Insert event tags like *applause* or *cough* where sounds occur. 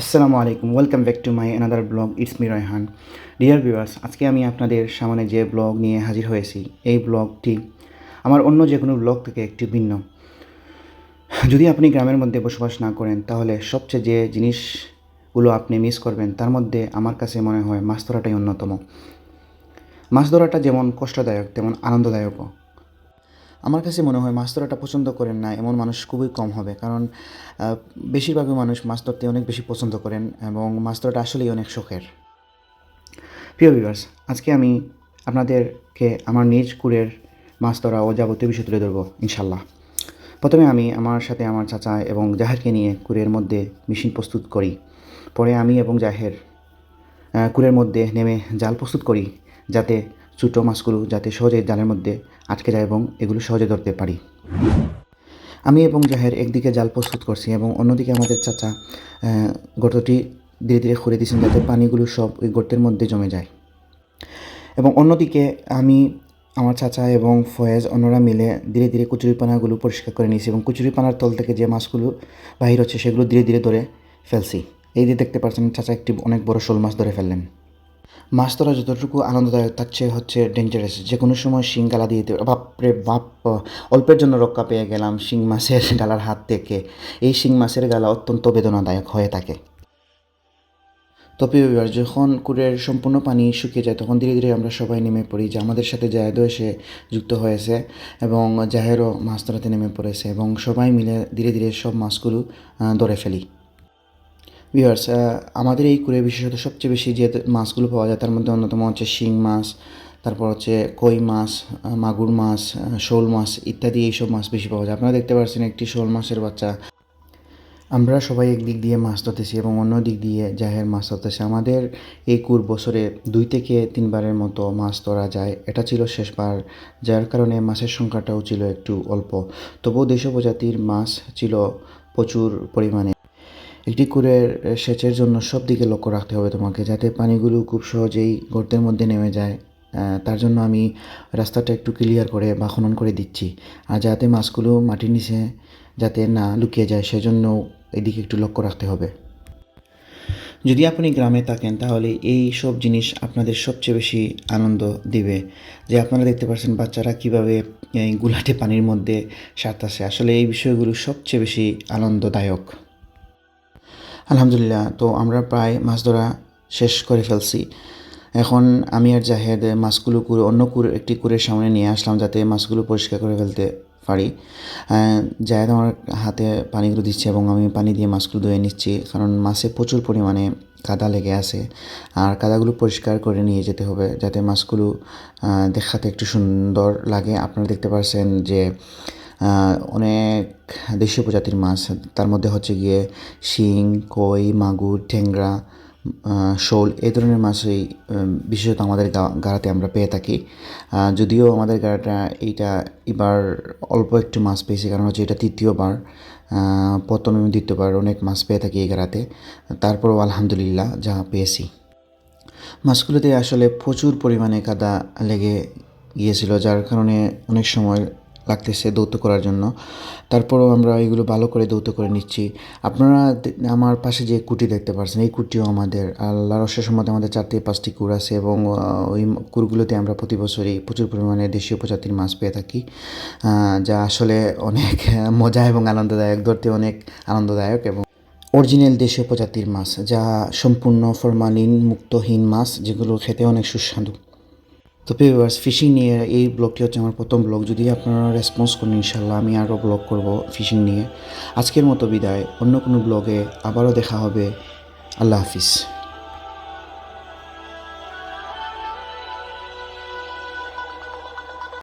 আসসালামু আলাইকুম welcome back to my another blog it's me Rayhan dear viewers আজকে আমি আপনাদের সামনে যে ব্লগ নিয়ে হাজির হয়েছি, এই ব্লগটি আমার অন্য যে কোনো ব্লগ থেকে একটু ভিন্ন। যদি আপনি গ্রামের মধ্যে বসবাস না করেন, তাহলে সবচেয়ে যে জিনিসগুলো আপনি মিস করবেন, তার মধ্যে আমার কাছে মনে হয় মাছ ধরাটাই অন্যতম। মাছ ধরাটা যেমন কষ্টদায়ক, তেমন আনন্দদায়কও। আমার কাছে মনে হয় মাছ ধরাটা পছন্দ করেন না এমন মানুষ খুবই কম হবে। কারণ আহ, বেশিরভাগই মানুষ মাছ ধরতে অনেক বেশি পছন্দ করেন এবং মাছ ধরাটা আসলেই অনেক শখের। প্রিয় ভিউয়ার্স আজকে আমি আপনাদেরকে আমার নিজ কুরের মাছ ধরা ও যাবতীয় বিষয় তুলে ধরবো ইনশাল্লাহ প্রথমে আমি আমার সাথে আমার চাচা এবং জাহেরকে নিয়ে কুড়ের মধ্যে মেশিন প্রস্তুত করি। পরে আমি এবং জাহের কুরের মধ্যে নেমে জাল প্রস্তুত করি যাতে ছোটো মাছগুলো যাতে সহজে জালের মধ্যে আটকে যায় এবং এগুলো সহজে ধরতে পারি। আমি এবং জাহের একদিকে জাল প্রস্তুত করছি এবং অন্যদিকে আমাদের চাচা গর্তটি ধীরে ধীরে খুঁড়ে দিয়েছেন যাতে পানিগুলো সব ওই গর্তের মধ্যে জমে যায়। এবং অন্যদিকে আমি, আমার চাচা এবং ফয়েজ অন্যরা মিলে ধীরে ধীরে কচুরিপানাগুলো পরিষ্কার করে নিয়েছি এবং কচুরিপানার তল থেকে যে মাছগুলো বাহির হচ্ছে সেগুলো ধীরে ধীরে ধরে ফেলছি। এই যে দেখতে পাচ্ছেন, চাচা একটি অনেক বড় শোল মাছ ধরে ফেললেন। মাছ ধরা যতটুকু আনন্দদায়ক, তার চেয়ে হচ্ছে ডেঞ্জারাস যে কোনো সময় শিং গালা দিয়ে দিতে বাপরে বাপ, অল্পের জন্য রক্ষা পেয়ে গেলাম শিং মাছের *laughs* গালার হাত থেকে। এই শিং মাছের গালা অত্যন্ত বেদনাদায়ক হয়ে থাকে। তবে এবার যখন কুড়ের সম্পূর্ণ পানি শুকিয়ে যায়, তখন ধীরে ধীরে আমরা সবাই নেমে পড়ি, যে আমাদের সাথে জাহেদও এসে যুক্ত হয়েছে এবং জাহেরও মাছ ধরাতে নেমে পড়েছে এবং সবাই মিলে ধীরে ধীরে সব মাছগুলো ধরে ফেলি। ভিউয়ার্স আমাদের এই কুড়ে বিশেষত সবচেয়ে বেশি যে মাছগুলো পাওয়া যায়, তার মধ্যে অন্যতম হচ্ছে শিং মাছ, তারপর হচ্ছে কই মাছ মাগুর মাছ শোল মাছ ইত্যাদি এইসব মাছ বেশি পাওয়া যায়। আপনারা দেখতে পাচ্ছেন একটি শোল মাছের বাচ্চা। আমরা সবাই একদিক দিয়ে মাছ ধরতেছি এবং অন্য দিক দিয়ে জাহের মাছ ধরতেছে। আমাদের এই কুর বছরে দুই থেকে তিনবারের মতো মাছ ধরা যায়। এটা ছিল শেষবার, যার কারণে মাছের সংখ্যাটাও ছিল একটু অল্প। তবুও দেশীয় প্রজাতির মাছ ছিল প্রচুর পরিমাণে। একটি কুরের সেচের জন্য সব দিকে লক্ষ্য রাখতে হবে তোমাকে, যাতে পানিগুলো খুব সহজেই গর্তের মধ্যে নেমে যায়। তার জন্য আমি রাস্তাটা একটু ক্লিয়ার করে বা খনন করে দিচ্ছি। আর যাতে মাছগুলো মাটির নিচে যাতে না লুকিয়ে যায়, সেজন্য এদিকে একটু লক্ষ্য রাখতে হবে। যদি আপনি গ্রামে থাকেন, তাহলে এই সব জিনিস আপনাদের সবচেয়ে বেশি আনন্দ দিবে। যে আপনারা দেখতে পাচ্ছেন বাচ্চারা কীভাবে গুলাটে পানির মধ্যে সাঁতারছে আসলে এই বিষয়গুলো সবচেয়ে বেশি আনন্দদায়ক। আলহামদুলিল্লাহ, তো আমরা প্রায় মাছ ধরা শেষ করে ফেলছি। এখন আমি আর জাহেদ মাছগুলো কুড়ে অন্য কুড়ে একটি কুড়ের সামনে নিয়ে আসলাম যাতে মাছগুলো পরিষ্কার করে ফেলতে পারি। জাহেদ আমার হাতে পানিগুলো দিচ্ছে এবং আমি পানি দিয়ে মাছগুলো ধুয়ে নিচ্ছি কারণ মাছে প্রচুর পরিমাণে কাদা লেগে আছে। আর কাদাগুলো পরিষ্কার করে নিয়ে যেতে হবে যাতে মাছগুলো দেখাতে একটু সুন্দর লাগে। আপনারা দেখতে পাচ্ছেন যে অনেক দেশীয় প্রজাতির মাছ, তার মধ্যে হচ্ছে গিয়ে শিং, কই, মাগুর ঠেংরা শোল, এই ধরনের মাছই বিশেষত আমাদের গাড়াতে আমরা পেয়ে থাকি। যদিও আমাদের গাড়াটা এইটা এবার অল্প একটু মাছ পেয়েছি, কারণ হচ্ছে এটা তৃতীয়বার প্রথম এবং দ্বিতীয়বার অনেক মাছ পেয়ে থাকি এই গাড়াতে। তারপরও আলহামদুলিল্লাহ যা পেয়েছি। মাছগুলোতে আসলে প্রচুর পরিমাণে কাদা লেগে গিয়েছিল, যার কারণে অনেক সময় লাগতেছে দৌত করার জন্য। তারপরও আমরা এগুলো ভালো করে দৌত করে নিচ্ছি। আপনারা আমার পাশে যে কুটি দেখতে পাচ্ছেন, এই কুটিও আমাদের আল্লাহ রসের সম্মতে আমাদের চার থেকে পাঁচটি কুর আছে এবং ওই কুরগুলোতে আমরা প্রতি বছরই প্রচুর পরিমাণে দেশীয় প্রজাতির মাছ পেয়ে থাকি যা আসলে অনেক *laughs* মজা এবং আনন্দদায়ক, ধরতে অনেক আনন্দদায়ক এবং অরিজিনাল দেশীয় প্রজাতির মাছ, যা সম্পূর্ণ ফরমালিন মুক্তহীন মাছ, যেগুলো খেতে অনেক সুস্বাদু। তো ভিউয়ার্স ফিশিং নিয়ে এই ব্লগটি হচ্ছে আমার প্রথম ব্লগ। যদি আপনারা রেসপন্স করেন ইনশাল্লাহ আমি আরও ব্লগ করব ফিশিং নিয়ে। আজকের মতো বিদায়। অন্য কোনো ব্লগে আবারও দেখা হবে। আল্লাহ হাফিজ।